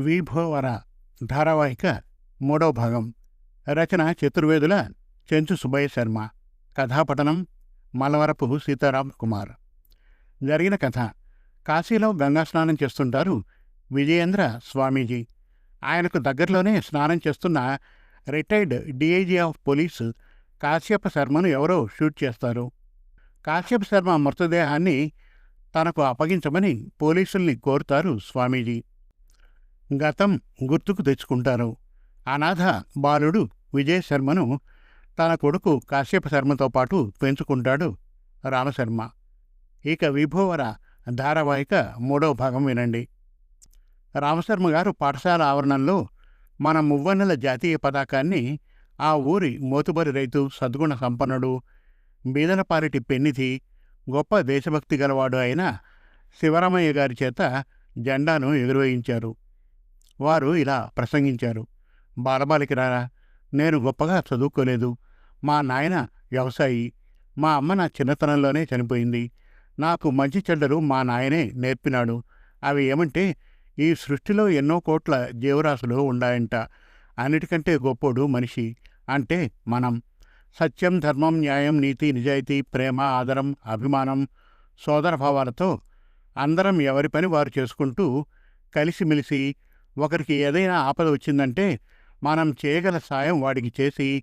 విభోవర ధారావాహిక మూడో భాగం. రచన చతుర్వేదుల చెంచు సుబ్బయ్య శర్మ. కథాపఠనం మలవరపు సీతారాం కుమార్. జరిగిన కథ. కాశీలో గంగా స్నానం చేస్తుంటారు విజయేంద్ర స్వామీజీ. ఆయనకు దగ్గరలోనే స్నానం చేస్తున్న retired DIG of police Kashyapa శర్మను ఎవరో షూట్ చేస్తారు. కాశ్యప శర్మ మృతదేహాన్ని తనకు అప్పగించమని పోలీసుల్ని కోరుతారు స్వామీజీ. గతం గుర్తుకు తెచ్చుకుంటారు. అనాథ బాలుడు విజయ్ శర్మను తన కొడుకు కాశ్యప శర్మతో పాటు పెంచుకుంటాడు రామశర్మ. ఇక విభోవర ధారావాహిక మూడో భాగం వినండి. రామశర్మ గారు పాఠశాల ఆవరణంలో మన మువ్వన్నెల జాతీయ పతాకాన్ని ఆ ఊరి మోతుబరి రైతు సద్గుణ సంపన్నుడు బీదలపారిటి పెన్నిధి గొప్ప దేశభక్తి గలవాడు అయిన శివరామయ్య గారి చేత జెండాను ఎగురవేయించారు. వారు ఇలా ప్రసంగించారు. బాలబాలికి రారా నేను గొప్పగా చదువుకోలేదు. మా నాయన వ్యవసాయి. మా అమ్మ నా చిన్నతనంలోనే చనిపోయింది. నాకు మంచి చెడ్డలు మా నాయనే నేర్పినాడు. అవి ఏమంటే ఈ సృష్టిలో ఎన్నో కోట్ల జీవరాశులు ఉండాయంట అన్నిటికంటే గొప్పోడు మనిషి. అంటే మనం. సత్యం ధర్మం న్యాయం నీతి నిజాయితీ ప్రేమ ఆదరం అభిమానం సోదరభావాలతో అందరం ఎవరి పని వారు చేసుకుంటూ కలిసిమెలిసి ఒకరికి ఏదైనా ఆపద వచ్చిందంటే మనం చేయగల సాయం వాడికి చేసి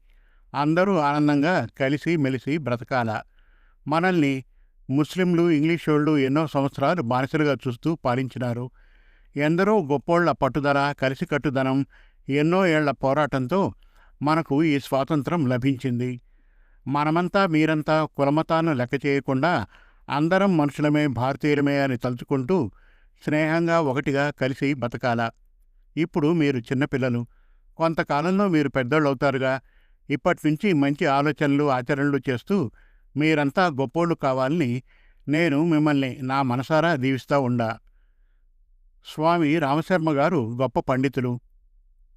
అందరూ ఆనందంగా కలిసి మెలిసి బ్రతకాల. మనల్ని ముస్లింలు ఇంగ్లీషోళ్ళు ఎన్నో సంవత్సరాలు బానిసలుగా చూస్తూ పాలించినారు. ఎందరో గొప్పోళ్ళ పట్టుదల కలిసికట్టుదనం ఎన్నో ఏళ్ళ పోరాటంతో మనకు ఈ స్వాతంత్రం లభించింది. మనమంతా మీరంతా కులమతాన్ని లెక్క చేయకుండా అందరం మనుషులమే భారతీయులమే అని తలుచుకుంటూ స్నేహంగా ఒకటిగా కలిసి బతకాల. ఇప్పుడు మీరు చిన్నపిల్లలు కొంతకాలంలో మీరు పెద్దోళ్ళు అవుతారుగా ఇప్పటి నుంచి మంచి ఆలోచనలు ఆచరణలు చేస్తూ మీరంతా గొప్పోళ్ళు కావాలని నేను మిమ్మల్ని నా మనసారా దీవిస్తా ఉండా. స్వామి రామశర్మ గారు గొప్ప పండితులు.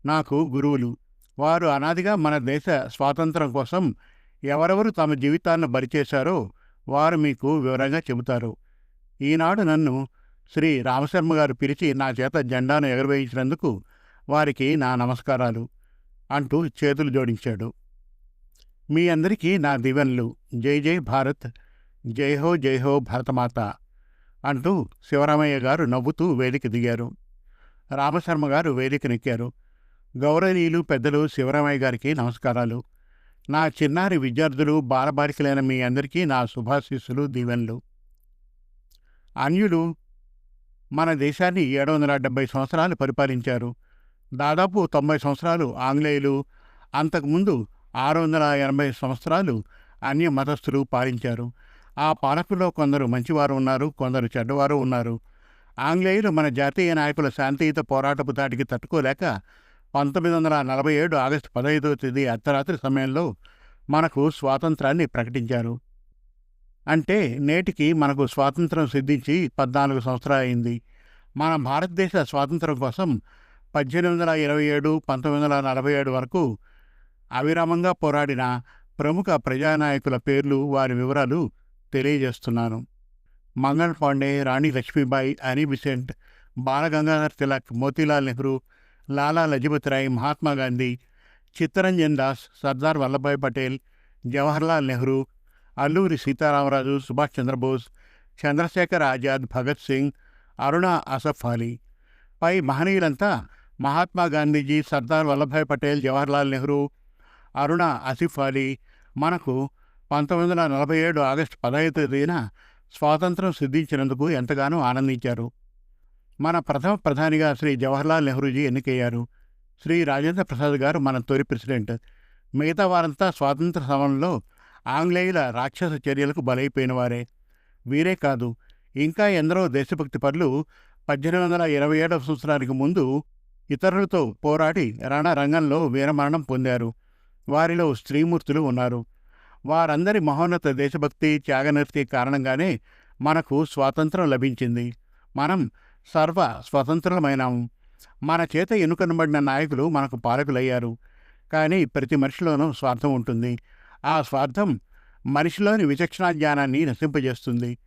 నాకు గురువులు. వారు అనాదిగా మన దేశ స్వాతంత్రం కోసం ఎవరెవరు తమ జీవితాన్ని బరిచేశారో వారు మీకు వివరంగా చెబుతారు. ఈనాడు నన్ను శ్రీ రామశర్మ గారు పిలిచి నా చేత జెండాను ఎగరవేయించినందుకు వారికి నా నమస్కారాలు అంటూ చేతులు జోడించాడు. మీ అందరికీ నా దివెన్లు. జై జై భారత్. జై హో జై హో భరతమాత అంటూ శివరామయ్య గారు నవ్వుతూ వేదిక దిగారు. రామశర్మ గారు వేదికనెక్కారు గౌరవనీయులు పెద్దలు శివరామయ్య గారికి నమస్కారాలు. నా చిన్నారి విద్యార్థులు బాలబాలికలైన మీ అందరికీ నా శుభాశీస్సులు దీవెనలు. అన్యులు మన దేశాన్ని ఏడు వందల డెబ్బై సంవత్సరాలు పరిపాలించారు. దాదాపు తొంభై సంవత్సరాలు ఆంగ్లేయులు అంతకుముందు ఆరు వందల ఎనభై సంవత్సరాలు అన్య మతస్థులు పాలించారు. ఆ పాలకుల్లో కొందరు మంచివారు ఉన్నారు కొందరు చెడ్డవారు ఉన్నారు. ఆంగ్లేయులు మన జాతీయ నాయకుల శాంతియుత పోరాటపు దాటికి తట్టుకోలేక పంతొమ్మిది వందల నలభై ఏడు ఆగస్టు పదహైదవ తేదీ అర్ధరాత్రి సమయంలో మనకు స్వాతంత్రాన్ని ప్రకటించారు. అంటే నేటికి మనకు స్వాతంత్రం సిద్ధించి పద్నాలుగు సంవత్సరాలు అయింది. మన భారతదేశ స్వాతంత్రం కోసం పద్దెనిమిది వందల ఇరవై ఏడు పంతొమ్మిది వందల నలభై ఏడు వరకు అవిరామంగా పోరాడిన ప్రముఖ ప్రజానాయకుల పేర్లు వారి వివరాలు తెలియజేస్తున్నాను. మంగళ్ పాండే రాణి లక్ష్మీబాయి అని బిసెంట్ బాలగంగాధర్ తిలక్ మోతీలాల్ నెహ్రూ లాలా లజపతిరాయ్ మహాత్మా గాంధీ చిత్తరంజన్ దాస్ సర్దార్ వల్లభాయ్ పటేల్ జవహర్లాల్ నెహ్రూ అల్లూరి సీతారామరాజు సుభాష్ చంద్రబోస్ చంద్రశేఖర్ ఆజాద్ భగత్ సింగ్ అరుణ అసఫ్ అలీ. పై మహనీయులంతా మహాత్మా గాంధీజీ సర్దార్ వల్లభాయ్ పటేల్ జవహర్లాల్ నెహ్రూ అరుణ ఆసిఫ్ అలీ. మనకు పంతొమ్మిది వందల నలభై ఏడు ఆగస్టు పదహైదు తేదీన స్వాతంత్రం సిద్ధించినందుకు ఎంతగానో ఆనందించారు. మన ప్రథమ ప్రధానిగా శ్రీ జవహర్లాల్ నెహ్రూజీ ఎన్నికయ్యారు. శ్రీ రాజేంద్ర ప్రసాద్ గారు మన తొలి ప్రెసిడెంట్. మిగతా వారంతా స్వాతంత్ర సమరంలో ఆంగ్లేయుల రాక్షస చర్యలకు బలైపోయిన వారే వీరే కాదు ఇంకా ఎందరో దేశభక్తి పరులు పద్దెనిమిది వందల ఇరవై ఏడవ సంవత్సరానికి ముందు ఇతరులతో పోరాడి రణరంగంలో వీరమరణం పొందారు. వారిలో స్త్రీమూర్తులు ఉన్నారు. వారందరి మహోన్నత దేశభక్తి త్యాగనిర్తి కారణంగానే మనకు స్వాతంత్రం లభించింది. మనం సర్వ స్వతంత్రులమైనాము మన చేత ఎన్నుకనబడిన నాయకులు మనకు పాలకులయ్యారు. కానీ ప్రతి మనిషిలోనూ స్వార్థం ఉంటుంది. ఆ స్వార్థం మనిషిలోని విచక్షణా జ్ఞానాన్ని నశింపజేస్తుంది.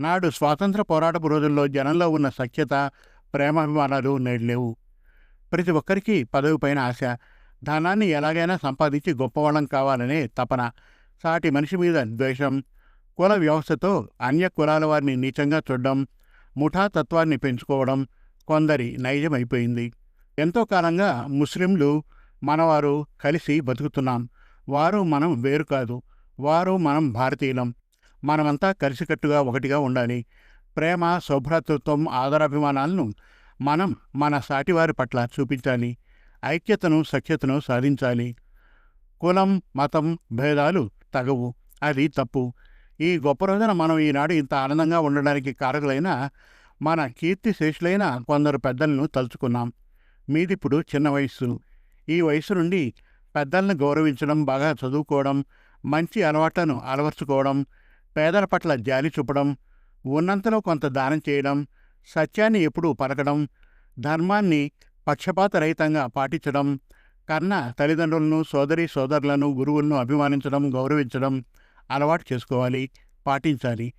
నాడు స్వాతంత్ర పోరాటపు రోజుల్లో జనంలో ఉన్న సఖ్యత ప్రేమాభిమానాలు నేడు లేవు ప్రతి ఒక్కరికి పదవి పైన ఆశ ధనాన్ని ఎలాగైనా సంపాదించి గొప్పవాళ్ళం కావాలనే తపన సాటి మనిషి మీద ద్వేషం కుల వ్యవస్థతో అన్య కులాల వారిని నీచంగా చూడడం ముఠా తత్వాన్ని పెంచుకోవడం కొందరి నైజమైపోయింది. ఎంతో కాలంగా ముస్లింలు మనవారు కలిసి బతుకుతున్నాం. వారు మనం వేరు కాదు. వారు మనం భారతీయులం. మనమంతా కలిసికట్టుగా ఒకటిగా ఉండాలి. ప్రేమ సౌభ్రాతృత్వం ఆదరాభిమానాలను మనం మన సాటివారి పట్ల చూపించాలి. ఐక్యతను సఖ్యతను సాధించాలి. కులం మతం భేదాలు తగవు. అది తప్పు. ఈ గొప్ప రోజున మనం ఈనాడు ఇంత ఆనందంగా ఉండడానికి కారకులైన మన కీర్తి శేషులైన కొందరు పెద్దలను తలుచుకున్నాం. మీదిప్పుడు చిన్న వయస్సు. ఈ వయసు నుండి పెద్దలను గౌరవించడం బాగా చదువుకోవడం మంచి అలవాట్లను అలవర్చుకోవడం పేదల పట్ల జాలి చూపడం ఉన్నంతలో కొంత దానం చేయడం సత్యాన్ని ఎప్పుడూ పలకడం ధర్మాన్ని పక్షపాతరహితంగా పాటించడం కన్న తల్లిదండ్రులను సోదరి సోదరులను గురువులను అభిమానించడం గౌరవించడం అలవాటు చేసుకోవాలి పాటించాలి.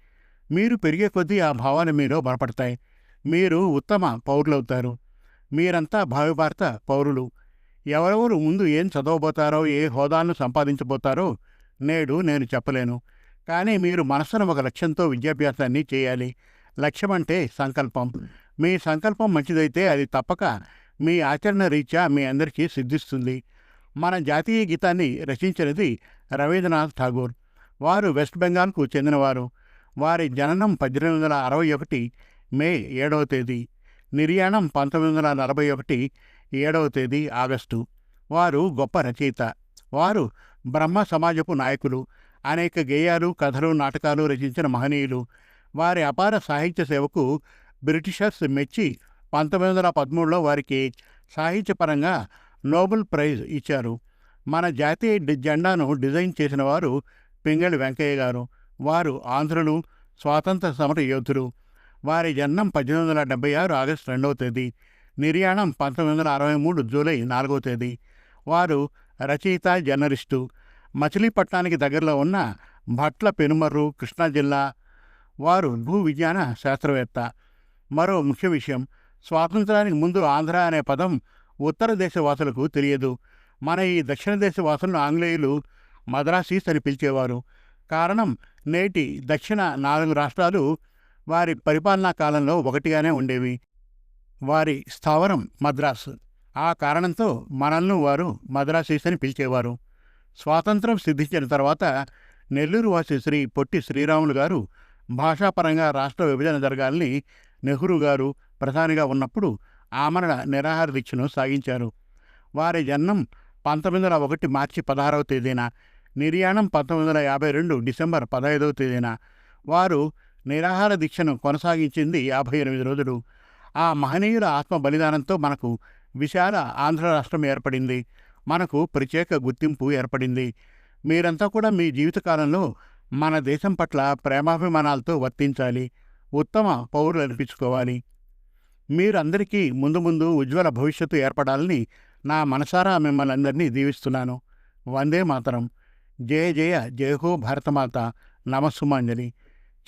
మీరు పెరిగే కొద్దీ ఆ భావాలు మీలో బలపడతాయి. మీరు ఉత్తమ పౌరులవుతారు. మీరంతా భావి భారత పౌరులు. ఎవరెవరు ముందు ఏం చదవబోతారో ఏ హోదాలను సంపాదించబోతారో నేడు నేను చెప్పలేను. కానీ మీరు మనసును ఒక లక్ష్యంతో విద్యాభ్యాసాన్ని చేయాలి. లక్ష్యం అంటే సంకల్పం. మీ సంకల్పం మంచిదైతే అది తప్పక మీ ఆచరణ రీత్యా మీ అందరికీ సిద్ధిస్తుంది. మన జాతీయ గీతాన్ని రచించినది రవీంద్రనాథ్ ఠాగూర్. వారు వెస్ట్ బెంగాల్కు చెందినవారు. వారి జననం పద్దెనిమిది వందల అరవై ఒకటి మే ఏడవ తేదీ. నిర్యాణం పంతొమ్మిది వందల నలభై ఒకటి ఏడవ తేదీ ఆగస్టు. వారు గొప్ప రచయిత. వారు బ్రహ్మ సమాజపు నాయకులు. అనేక గేయాలు కథలు నాటకాలు రచించిన మహనీయులు. వారి అపార సాహిత్య సేవకు బ్రిటిషర్స్ మెచ్చి పంతొమ్మిది వందల పదమూడులో వారికి సాహిత్యపరంగా నోబెల్ ప్రైజ్ ఇచ్చారు. మన జాతీయ జెండాను డిజైన్ చేసిన వారు పింగళి వెంకయ్య గారు. వారు ఆంధ్రులు స్వాతంత్ర సమర యోధులు. వారి జన్మం పద్దెనిమిది వందల డెబ్బై ఆరు ఆగస్టు రెండవ తేదీ. నిర్యాణం పంతొమ్మిది వందల అరవై మూడు జూలై నాలుగో తేదీ. వారు రచయిత జర్నలిస్టు మచిలీపట్నానికి దగ్గరలో ఉన్న భట్ల పెనుమర్రు కృష్ణా జిల్లా. వారు భూ విజ్ఞాన శాస్త్రవేత్త. మరో ముఖ్య విషయం స్వాతంత్రానికి ముందు ఆంధ్ర అనే పదం ఉత్తర దేశవాసులకు తెలియదు. మన ఈ దక్షిణ దేశవాసులను ఆంగ్లేయులు మద్రాసీస్ అని పిలిచేవారు. కారణం నేటి దక్షిణ నాలుగు రాష్ట్రాలు వారి పరిపాలనా కాలంలో ఒకటిగానే ఉండేవి. వారి స్థావరం మద్రాసు. ఆ కారణంతో మనల్ని వారు మద్రాసీస్ అని పిలిచేవారు. స్వాతంత్రం సిద్ధించిన తర్వాత నెల్లూరు వాసి శ్రీ పొట్టి శ్రీరాములు గారు భాషాపరంగా రాష్ట్ర విభజన జరగాలని నెహ్రూ గారు ప్రధానిగా ఉన్నప్పుడు ఆమరణ నిరాహార దీక్షను సాగించారు. వారి జన్మం పంతొమ్మిది వందల ఒకటి మార్చి పదహారవ తేదీన నిర్యాణం పంతొమ్మిది వందల యాభై రెండు డిసెంబర్ పదహైదవ తేదీన. వారు నిరాహార దీక్షను కొనసాగించింది యాభై ఎనిమిది రోజులు. ఆ మహనీయుల ఆత్మ బలిదానంతో మనకు విశాల ఆంధ్ర రాష్ట్రం ఏర్పడింది. మనకు ప్రత్యేక గుర్తింపు ఏర్పడింది. మీరంతా కూడా మీ జీవితకాలంలో మన దేశం పట్ల ప్రేమాభిమానాలతో వర్తించాలి. ఉత్తమ పౌరులు అనిపించుకోవాలి. మీరందరికీ ముందు ముందు ఉజ్వల భవిష్యత్తు ఏర్పడాలని నా మనసారా మిమ్మల్ని అందరినీ దీవిస్తున్నాను. వందే మాతరం. జయ జయ జయహో భారతమాత నమస్సుమాంజలి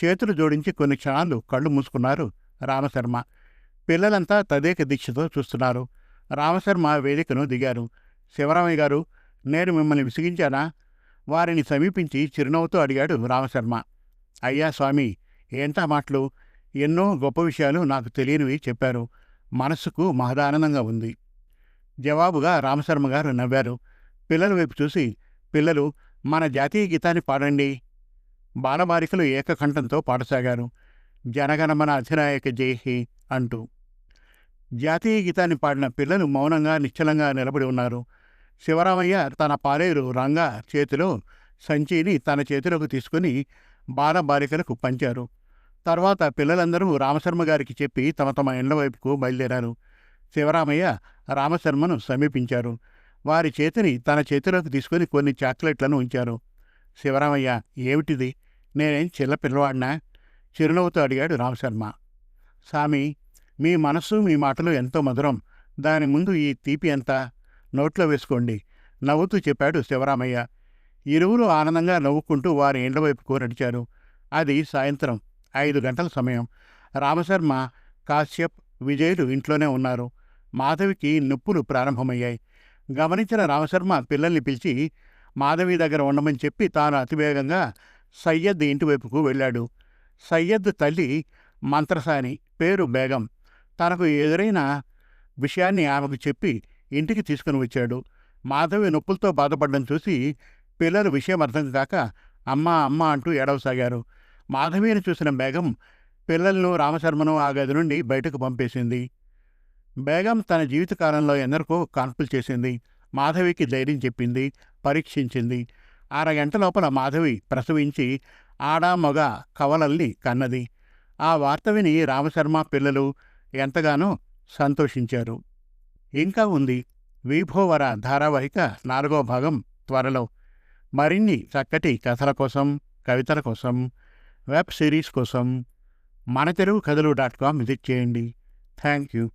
చేతులు జోడించి కొన్ని క్షణాలు కళ్ళు మూసుకున్నారు రామశర్మ. పిల్లలంతా తదేక దీక్షతో చూస్తున్నారు. రామశర్మ వేదికను దిగారు. శివరామయ్య గారు నేను మిమ్మల్ని విసిగించానా? వారిని సమీపించి చిరునవ్వుతో అడిగాడు రామశర్మ. అయ్యా స్వామి ఏంటా మాటలు? ఎన్నో గొప్ప విషయాలు నాకు తెలియనివి చెప్పారు. మనస్సుకు మహదానందంగా ఉంది. జవాబుగా రామశర్మ గారు నవ్వారు. పిల్లల వైపు చూసి పిల్లలు మన జాతీయ గీతాన్ని పాడండి. బాలబాలికలు ఏకకంఠంతో పాడసాగారు. జనగణమన అధినాయక జైహి అంటూ. జాతీయ గీతాన్ని పాడిన పిల్లలు మౌనంగా నిశ్చలంగా నిలబడి ఉన్నారు. శివరామయ్య తన పాలేరు రంగా చేతిలో సంచిని తన చేతిలోకి తీసుకుని బాలబాలికలకు పంచారు. తర్వాత పిల్లలందరూ రామశర్మ గారికి చెప్పి తమ తమ ఇండ్ల వైపుకు బయలుదేరారు. శివరామయ్య రామశర్మను సమీపించారు. వారి చేతిని తన చేతిలోకి తీసుకుని కొన్ని చాక్లెట్లను ఉంచారు. శివరామయ్య ఏమిటిది? నేనేం చిల్ల పిల్లవాడినా? చిరునవ్వుతో అడిగాడు రామశర్మ స్వామి మీ మనస్సు మీ మాటలు ఎంతో మధురం. దాని ముందు ఈ తీపి ఎంత? నోట్లో వేసుకోండి నవ్వుతూ చెప్పాడు శివరామయ్య. ఇరువురు ఆనందంగా నవ్వుకుంటూ వారి ఇండ్ల వైపుకు నడిచారు అది సాయంత్రం ఐదు గంటల సమయం. రామశర్మ కాశ్యప్ విజయులు ఇంట్లోనే ఉన్నారు. మాధవికి నొప్పులు ప్రారంభమయ్యాయి. గమనించిన రామశర్మ పిల్లల్ని పిలిచి మాధవి దగ్గర ఉండమని చెప్పి తాను అతివేగంగా సయ్యద్ ఇంటి వైపుకు వెళ్ళాడు. సయ్యద్ తల్లి మంత్రసాని పేరు బేగం. తనకు ఎదురైన విషయాన్ని ఆమెకు చెప్పి ఇంటికి తీసుకుని వచ్చాడు. మాధవి నొప్పులతో బాధపడడం చూసి పిల్లలు విషయం అర్థం కాక అమ్మ అమ్మ అంటూ ఏడవసాగారు. మాధవిని చూసిన బేగం పిల్లలను రామశర్మను ఆ గది నుండి బయటకు పంపేసింది. బేగం తన జీవితకాలంలో ఎందరికో కాన్పులు చేసింది. మాధవికి ధైర్యం చెప్పింది పరీక్షించింది. అరగంట లోపల మాధవి ప్రసవించి ఆడా మగ కవలల్ని కన్నది. ఆ వార్త విని రామశర్మ పిల్లలు ఎంతగానో సంతోషించారు. ఇంకా ఉంది. వీభోవర ధారావాహిక నాలుగో భాగం త్వరలో. మరిన్ని చక్కటి కథల కోసం కవితల కోసం వెబ్ సిరీస్ కోసం మన Telugu Kathalu dot com visit చేయండి. Thank you